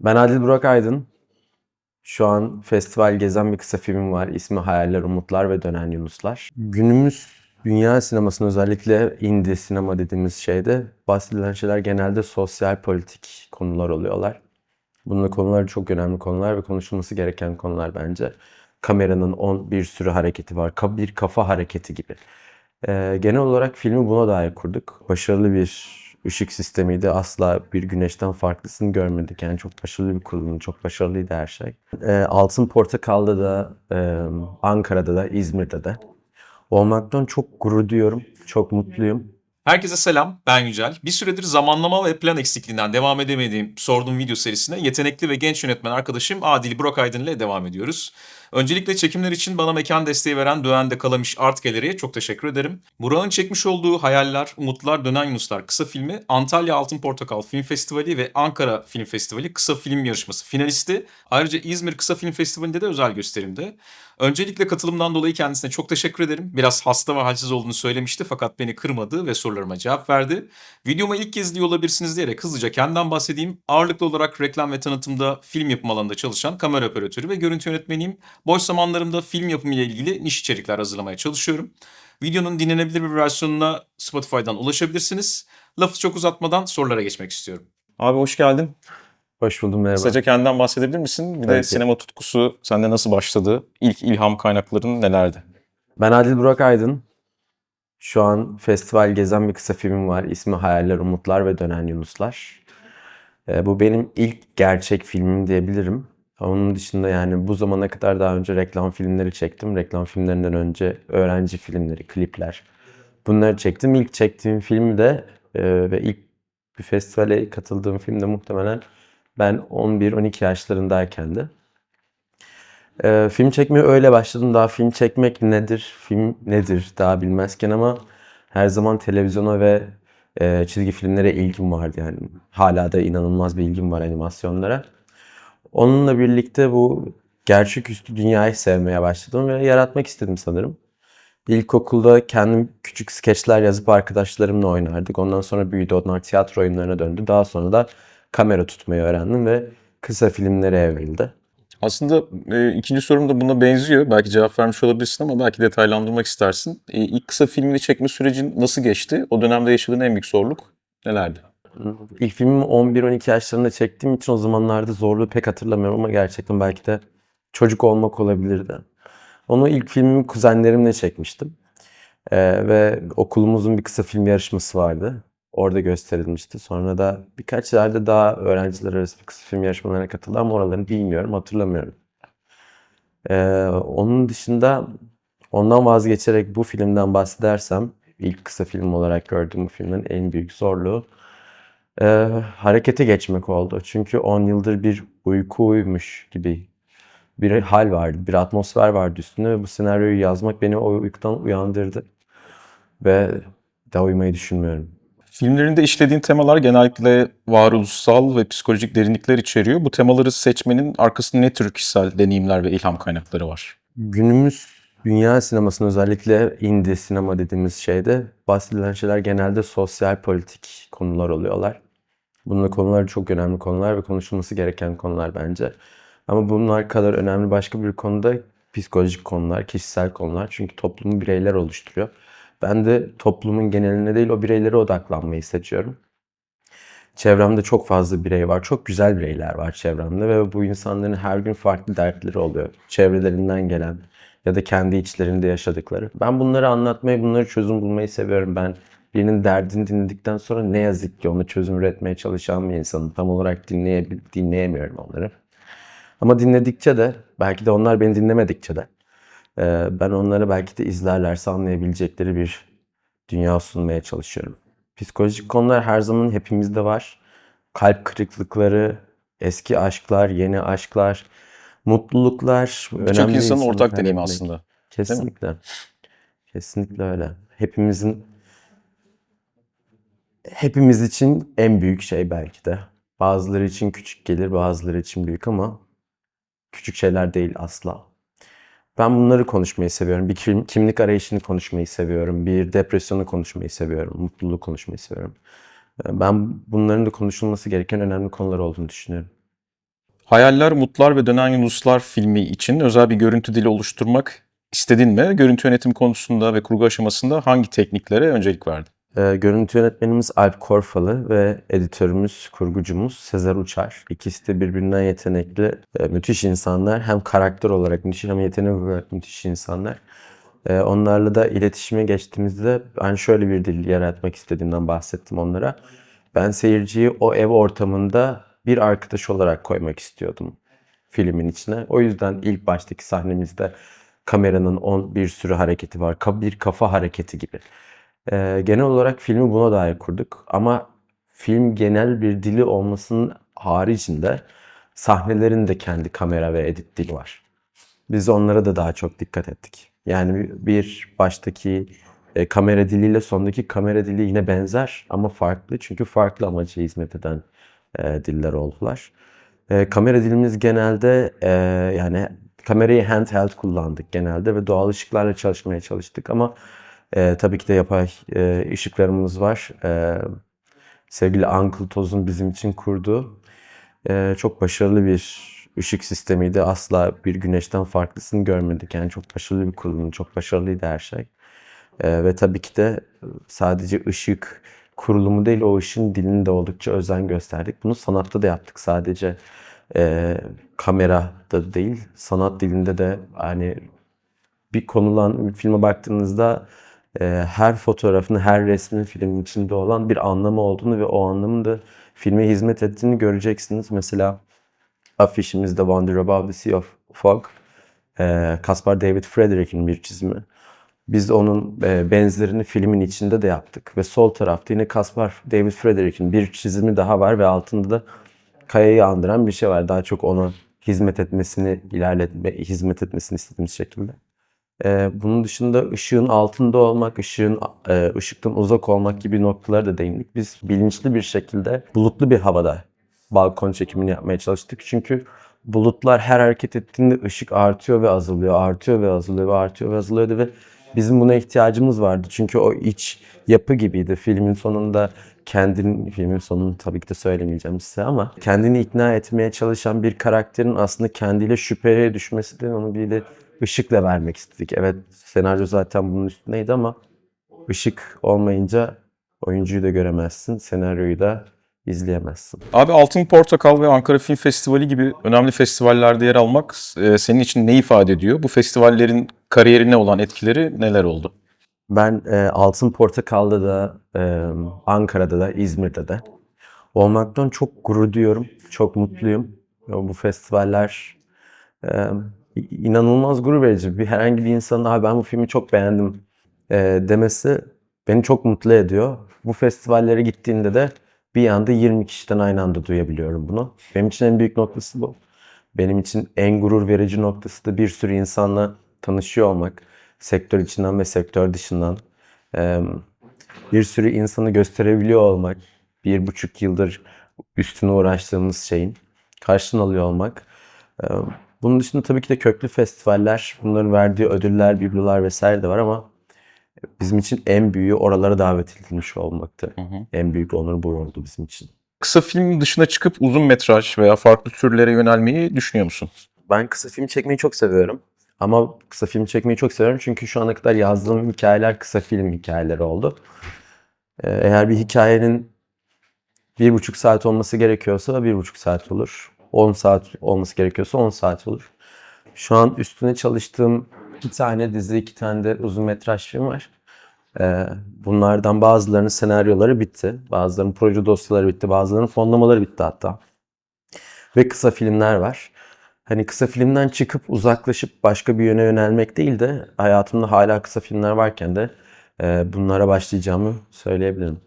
Ben Adil Burak Aydın. Şu an festival gezen bir kısa filmim var. İsmi Hayaller, Umutlar ve Dönen Yunuslar. Günümüz dünya sinemasının özellikle indie sinema dediğimiz şeyde bahsedilen şeyler genelde sosyal politik konular oluyorlar. Bunun konuları çok önemli konular ve konuşulması gereken konular bence. Kameranın on bir sürü hareketi var. Bir kafa hareketi gibi. Ee, genel olarak filmi buna dair kurduk. Başarılı bir ışık sistemiydi. Asla bir güneşten farklısını görmedik. Yani çok başarılı bir kurulum, çok başarılıydı her şey. Ee, Altın Portakal'da da, e, Ankara'da da, İzmir'de de olmaktan çok gurur duyuyorum. Çok mutluyum. Herkese selam, ben Yücel. Bir süredir zamanlama ve plan eksikliğinden devam edemediğim sorduğum video serisine yetenekli ve genç yönetmen arkadaşım Adil Burak Aydın ile devam ediyoruz. Öncelikle çekimler için bana mekan desteği veren Döğen'de Kalamış Art Gallery'e çok teşekkür ederim. Burak'ın çekmiş olduğu Hayaller, Umutlar, Dönen Yunuslar kısa filmi Antalya Altın Portakal Film Festivali ve Ankara Film Festivali kısa film yarışması finalisti. Ayrıca İzmir Kısa Film Festivali'nde de özel gösterimde. Öncelikle katılımdan dolayı kendisine çok teşekkür ederim. Biraz hasta ve halsiz olduğunu söylemişti fakat beni kırmadı ve sorularıma cevap verdi. Videoma ilk kez izliyor olabilirsiniz diyerek hızlıca kendimden bahsedeyim. Ağırlıklı olarak reklam ve tanıtımda film yapım alanında çalışan kamera operatörü ve görüntü yönetmeniyim. Boş zamanlarımda film yapımı ile ilgili niş içerikler hazırlamaya çalışıyorum. Videonun dinlenebilir bir versiyonuna Spotify'dan ulaşabilirsiniz. Lafı çok uzatmadan sorulara geçmek istiyorum. Abi hoş geldin. Hoş buldum merhaba. Kısaca kendinden bahsedebilir misin? Bir Tabii de ki. sinema tutkusu sende nasıl başladı? İlk ilham kaynakların nelerdi? Ben Adil Burak Aydın. Şu an festival gezen bir kısa filmim var. İsmi Hayaller, Umutlar ve Dönen Yunuslar. Ee, bu benim ilk gerçek filmim diyebilirim. Onun dışında yani bu zamana kadar daha önce reklam filmleri çektim. Reklam filmlerinden önce öğrenci filmleri, klipler. Bunları çektim. İlk çektiğim film de e, ve ilk bir festivale katıldığım film de muhtemelen ben 11-12 yaşlarındayken de. Ee, film çekmeye öyle başladım. Daha film çekmek nedir, film nedir daha bilmezken ama her zaman televizyona ve e, çizgi filmlere ilgim vardı yani. Hala da inanılmaz bir ilgim var animasyonlara. Onunla birlikte bu gerçeküstü dünyayı sevmeye başladım ve yaratmak istedim sanırım. İlkokulda kendim küçük skeçler yazıp arkadaşlarımla oynardık. Ondan sonra büyüdü onlar tiyatro oyunlarına döndü. Daha sonra da kamera tutmayı öğrendim ve kısa filmlere evrildi. Aslında e, ikinci sorum da buna benziyor. Belki cevap vermiş olabilirsin ama belki detaylandırmak istersin. E, ilk kısa filmini çekme sürecin nasıl geçti? O dönemde yaşadığın en büyük zorluk nelerdi? İlk filmimi 11-12 yaşlarında çektiğim için o zamanlarda zorluğu pek hatırlamıyorum ama gerçekten belki de çocuk olmak olabilirdi. Onu ilk filmimi kuzenlerimle çekmiştim. Ee, ve okulumuzun bir kısa film yarışması vardı. Orada gösterilmişti. Sonra da birkaç yerde daha öğrenciler arası bir kısa film yarışmalarına katıldı ama oralarını bilmiyorum, hatırlamıyorum. Ee, onun dışında ondan vazgeçerek bu filmden bahsedersem ilk kısa film olarak gördüğüm bu filmin en büyük zorluğu e, harekete geçmek oldu. Çünkü 10 yıldır bir uyku uyumuş gibi bir hal vardı, bir atmosfer vardı üstünde ve bu senaryoyu yazmak beni o uykudan uyandırdı. Ve daha uyumayı düşünmüyorum. Filmlerinde işlediğin temalar genellikle varoluşsal ve psikolojik derinlikler içeriyor. Bu temaları seçmenin arkasında ne tür kişisel deneyimler ve ilham kaynakları var? Günümüz dünya sinemasının özellikle indie sinema dediğimiz şeyde bahsedilen şeyler genelde sosyal politik konular oluyorlar. Bunun konuları çok önemli konular ve konuşulması gereken konular bence. Ama bunlar kadar önemli başka bir konuda psikolojik konular, kişisel konular. Çünkü toplumu bireyler oluşturuyor. Ben de toplumun geneline değil o bireylere odaklanmayı seçiyorum. Çevremde çok fazla birey var. Çok güzel bireyler var çevremde ve bu insanların her gün farklı dertleri oluyor. Çevrelerinden gelen ya da kendi içlerinde yaşadıkları. Ben bunları anlatmayı, bunları çözüm bulmayı seviyorum. Ben birinin derdini dinledikten sonra ne yazık ki onu çözüm üretmeye çalışan bir insanım. Tam olarak dinleyemiyorum onları. Ama dinledikçe de, belki de onlar beni dinlemedikçe de ben onları belki de izlerlerse anlayabilecekleri bir dünya sunmaya çalışıyorum. Psikolojik konular her zaman hepimizde var. Kalp kırıklıkları, eski aşklar, yeni aşklar, mutluluklar. Birçok insanın insanı ortak deneyimi aslında. Kesinlikle. Kesinlikle öyle. Hepimizin hepimiz için en büyük şey belki de. Bazıları için küçük gelir, bazıları için büyük ama küçük şeyler değil asla. Ben bunları konuşmayı seviyorum. Bir kim- kimlik arayışını konuşmayı seviyorum. Bir depresyonu konuşmayı seviyorum. Mutluluğu konuşmayı seviyorum. Ben bunların da konuşulması gereken önemli konular olduğunu düşünüyorum. Hayaller, Mutlar ve Dönen Yunuslar filmi için özel bir görüntü dili oluşturmak istedin mi? Görüntü yönetimi konusunda ve kurgu aşamasında hangi tekniklere öncelik verdin? Ee, görüntü yönetmenimiz Alp Korfalı ve editörümüz, kurgucumuz Sezer Uçar. İkisi de birbirinden yetenekli, e, müthiş insanlar. Hem karakter olarak müthiş hem yetenek olarak müthiş insanlar. Ee, onlarla da iletişime geçtiğimizde ben şöyle bir dil yaratmak istediğimden bahsettim onlara. Ben seyirciyi o ev ortamında bir arkadaş olarak koymak istiyordum filmin içine. O yüzden ilk baştaki sahnemizde kameranın on bir sürü hareketi var. Bir kafa hareketi gibi. Ee, genel olarak filmi buna dair kurduk. Ama film genel bir dili olmasının haricinde sahnelerin de kendi kamera ve edit dili var. Biz onlara da daha çok dikkat ettik. Yani bir baştaki e, kamera diliyle sondaki kamera dili yine benzer ama farklı. Çünkü farklı amaca hizmet eden e, diller oldular. E, kamera dilimiz genelde e, yani kamerayı handheld kullandık genelde ve doğal ışıklarla çalışmaya çalıştık ama e, tabii ki de yapay e, ışıklarımız var. E, sevgili Uncle Toz'un bizim için kurduğu e, çok başarılı bir ışık sistemiydi. Asla bir güneşten farklısını görmedik. Yani çok başarılı bir kurulum, çok başarılıydı her şey. E, ve tabii ki de sadece ışık kurulumu değil, o ışın dilini de oldukça özen gösterdik. Bunu sanatta da yaptık. Sadece e, kamerada değil, sanat dilinde de hani bir konulan bir filme baktığınızda her fotoğrafın, her resmin filmin içinde olan bir anlamı olduğunu ve o anlamın da filme hizmet ettiğini göreceksiniz. Mesela afişimizde Wander Above the Sea of Fog, e, Caspar David Frederick'in bir çizimi. Biz onun e, benzerini filmin içinde de yaptık ve sol tarafta yine Caspar David Frederick'in bir çizimi daha var ve altında da kayayı andıran bir şey var. Daha çok ona hizmet etmesini, ilerletme, hizmet etmesini istediğimiz şekilde. Ee, bunun dışında ışığın altında olmak, ışığın e, ışıktan uzak olmak gibi noktalara da değindik. Biz bilinçli bir şekilde bulutlu bir havada balkon çekimini yapmaya çalıştık. Çünkü bulutlar her hareket ettiğinde ışık artıyor ve azalıyor, artıyor ve azalıyor ve artıyor ve azalıyordu ve bizim buna ihtiyacımız vardı. Çünkü o iç yapı gibiydi. Filmin sonunda kendini, filmin sonunu tabii ki de söylemeyeceğim size ama kendini ikna etmeye çalışan bir karakterin aslında kendiyle şüpheye düşmesinden onu bir de ışıkla vermek istedik. Evet senaryo zaten bunun üstündeydi ama ışık olmayınca oyuncuyu da göremezsin, senaryoyu da izleyemezsin. Abi Altın Portakal ve Ankara Film Festivali gibi önemli festivallerde yer almak e, senin için ne ifade ediyor? Bu festivallerin kariyerine olan etkileri neler oldu? Ben e, Altın Portakal'da da, e, Ankara'da da, İzmir'de de olmaktan çok gurur duyuyorum. Çok mutluyum. Bu festivaller e, inanılmaz gurur verici. Bir herhangi bir insanın abi ben bu filmi çok beğendim e, demesi beni çok mutlu ediyor. Bu festivallere gittiğinde de bir anda 20 kişiden aynı anda duyabiliyorum bunu. Benim için en büyük noktası bu. Benim için en gurur verici noktası da bir sürü insanla tanışıyor olmak. Sektör içinden ve sektör dışından. Eee, bir sürü insanı gösterebiliyor olmak. Bir buçuk yıldır üstüne uğraştığımız şeyin karşılığını alıyor olmak. Eee, bunun dışında tabii ki de köklü festivaller, bunların verdiği ödüller, biblolar vesaire de var ama bizim için en büyüğü oralara davet edilmiş olmaktı. En büyük onur bu oldu bizim için. Kısa film dışına çıkıp uzun metraj veya farklı türlere yönelmeyi düşünüyor musun? Ben kısa film çekmeyi çok seviyorum. Ama kısa film çekmeyi çok seviyorum çünkü şu ana kadar yazdığım hikayeler kısa film hikayeleri oldu. Eğer bir hikayenin bir buçuk saat olması gerekiyorsa bir buçuk saat olur. 10 saat olması gerekiyorsa 10 saat olur. Şu an üstüne çalıştığım iki tane dizi, iki tane de uzun metraj film var. Ee, Bunlardan bazılarının senaryoları bitti. Bazılarının proje dosyaları bitti. Bazılarının fonlamaları bitti hatta. Ve kısa filmler var. Hani kısa filmden çıkıp uzaklaşıp başka bir yöne yönelmek değil de hayatımda hala kısa filmler varken de e, bunlara başlayacağımı söyleyebilirim.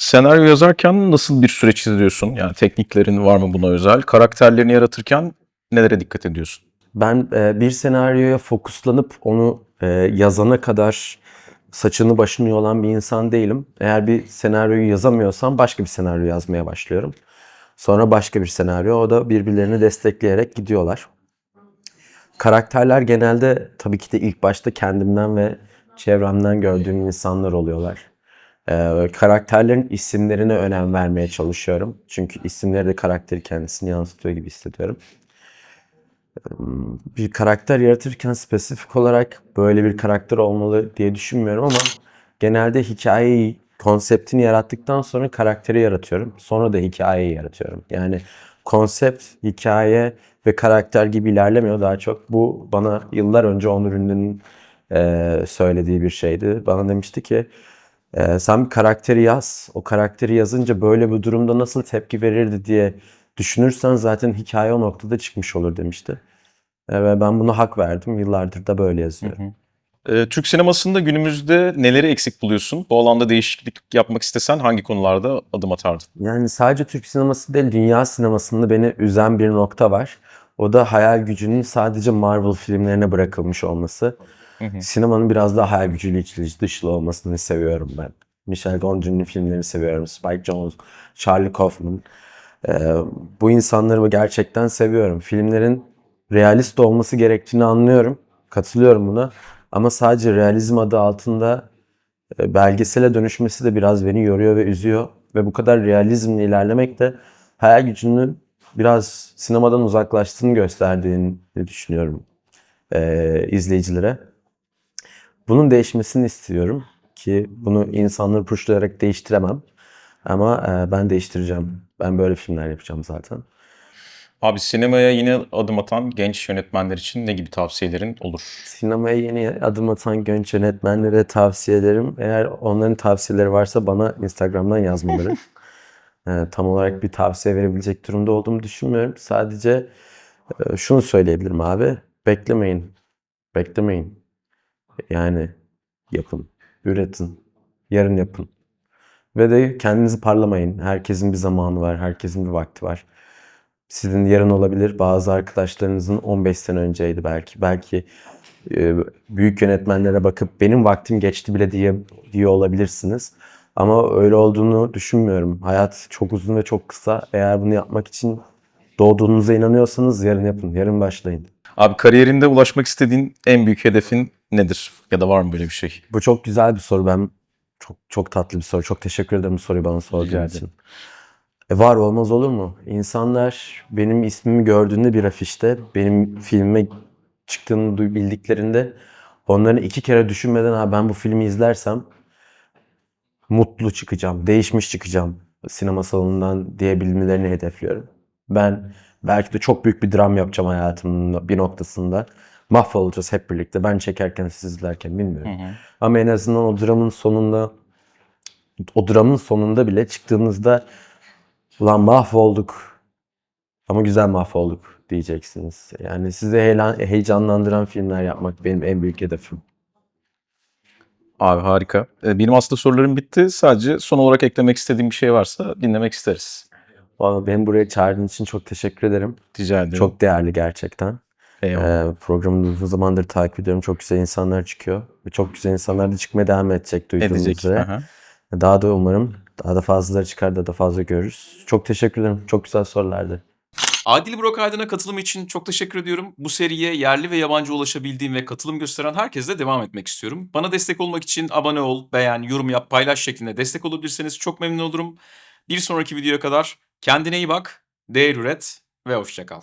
Senaryo yazarken nasıl bir süreç izliyorsun? Yani tekniklerin var mı buna özel? Karakterlerini yaratırken nelere dikkat ediyorsun? Ben e, bir senaryoya fokuslanıp onu e, yazana kadar saçını başını yolan bir insan değilim. Eğer bir senaryoyu yazamıyorsam başka bir senaryo yazmaya başlıyorum. Sonra başka bir senaryo. O da birbirlerini destekleyerek gidiyorlar. Karakterler genelde tabii ki de ilk başta kendimden ve çevremden gördüğüm insanlar oluyorlar. Ee, karakterlerin isimlerine önem vermeye çalışıyorum. Çünkü isimleri de karakteri kendisini yansıtıyor gibi hissediyorum. Bir karakter yaratırken spesifik olarak böyle bir karakter olmalı diye düşünmüyorum ama genelde hikayeyi, konseptini yarattıktan sonra karakteri yaratıyorum. Sonra da hikayeyi yaratıyorum. Yani konsept, hikaye ve karakter gibi ilerlemiyor daha çok. Bu bana yıllar önce Onur Ünlü'nün eee, söylediği bir şeydi. Bana demişti ki eee, sen bir karakteri yaz. O karakteri yazınca böyle bir durumda nasıl tepki verirdi diye düşünürsen zaten hikaye o noktada çıkmış olur demişti. E, Ve ben buna hak verdim. Yıllardır da böyle yazıyorum. Ee, Türk sinemasında günümüzde neleri eksik buluyorsun? Bu alanda değişiklik yapmak istesen hangi konularda adım atardın? Yani sadece Türk sineması değil, dünya sinemasında beni üzen bir nokta var. O da hayal gücünün sadece Marvel filmlerine bırakılmış olması. Sinemanın biraz daha hayal gücüyle içli dışlı olmasını seviyorum ben. Michel Gondry'nin filmlerini seviyorum. Spike Jonze, Charlie Kaufman. Ee, bu insanları gerçekten seviyorum. Filmlerin realist olması gerektiğini anlıyorum. Katılıyorum buna. Ama sadece realizm adı altında e, belgesele dönüşmesi de biraz beni yoruyor ve üzüyor. Ve bu kadar realizmle ilerlemek de hayal gücünün biraz sinemadan uzaklaştığını gösterdiğini düşünüyorum e, izleyicilere. Bunun değişmesini istiyorum ki bunu insanları puşlayarak değiştiremem. Ama e, ben değiştireceğim. Ben böyle filmler yapacağım zaten. Abi sinemaya yeni adım atan genç yönetmenler için ne gibi tavsiyelerin olur? Sinemaya yeni adım atan genç yönetmenlere tavsiye ederim. Eğer onların tavsiyeleri varsa bana Instagram'dan yazmaları. Ee, tam olarak bir tavsiye verebilecek durumda olduğumu düşünmüyorum. Sadece e, şunu söyleyebilirim abi. Beklemeyin. Beklemeyin. Yani yapın. Üretin. Yarın yapın. Ve de kendinizi parlamayın. Herkesin bir zamanı var. Herkesin bir vakti var. Sizin yarın olabilir. Bazı arkadaşlarınızın 15 sene önceydi belki. Belki e, büyük yönetmenlere bakıp benim vaktim geçti bile diye diyor olabilirsiniz. Ama öyle olduğunu düşünmüyorum. Hayat çok uzun ve çok kısa. Eğer bunu yapmak için doğduğunuza inanıyorsanız yarın yapın. Yarın başlayın. Abi kariyerinde ulaşmak istediğin en büyük hedefin nedir? Ya da var mı böyle bir şey? Bu çok güzel bir soru. Ben çok çok tatlı bir soru. Çok teşekkür ederim bu soruyu bana sorduğun için. E var olmaz olur mu? İnsanlar benim ismimi gördüğünde bir afişte, benim filmime çıktığını bildiklerinde onların iki kere düşünmeden ha ben bu filmi izlersem mutlu çıkacağım, değişmiş çıkacağım sinema salonundan diyebilmelerini hedefliyorum. Ben belki de çok büyük bir dram yapacağım hayatımın bir noktasında. Mahvolacağız hep birlikte. Ben çekerken siz izlerken bilmiyorum. Ama en azından o dramın sonunda o dramın sonunda bile çıktığınızda ulan mahvolduk ama güzel mahvolduk diyeceksiniz. Yani sizi heyelan- heyecanlandıran filmler yapmak benim en büyük hedefim. Abi harika. Ee, Benim aslında sorularım bitti. Sadece son olarak eklemek istediğim bir şey varsa dinlemek isteriz. Vallahi beni buraya çağırdığın için çok teşekkür ederim. Rica ederim. Çok değerli gerçekten. Eyvallah. Ee, programını uzun zamandır takip ediyorum. Çok güzel insanlar çıkıyor. Ve çok güzel insanlar da çıkmaya devam edecek duyduğumuz Edecek. üzere. Aha. Daha da umarım daha da fazlaları çıkar daha da fazla görürüz. Çok teşekkür ederim. Çok güzel sorulardı. Adil Burak Aydın'a katılım için çok teşekkür ediyorum. Bu seriye yerli ve yabancı ulaşabildiğim ve katılım gösteren herkesle devam etmek istiyorum. Bana destek olmak için abone ol, beğen, yorum yap, paylaş şeklinde destek olabilirseniz çok memnun olurum. Bir sonraki videoya kadar kendine iyi bak, değer üret ve hoşça kal.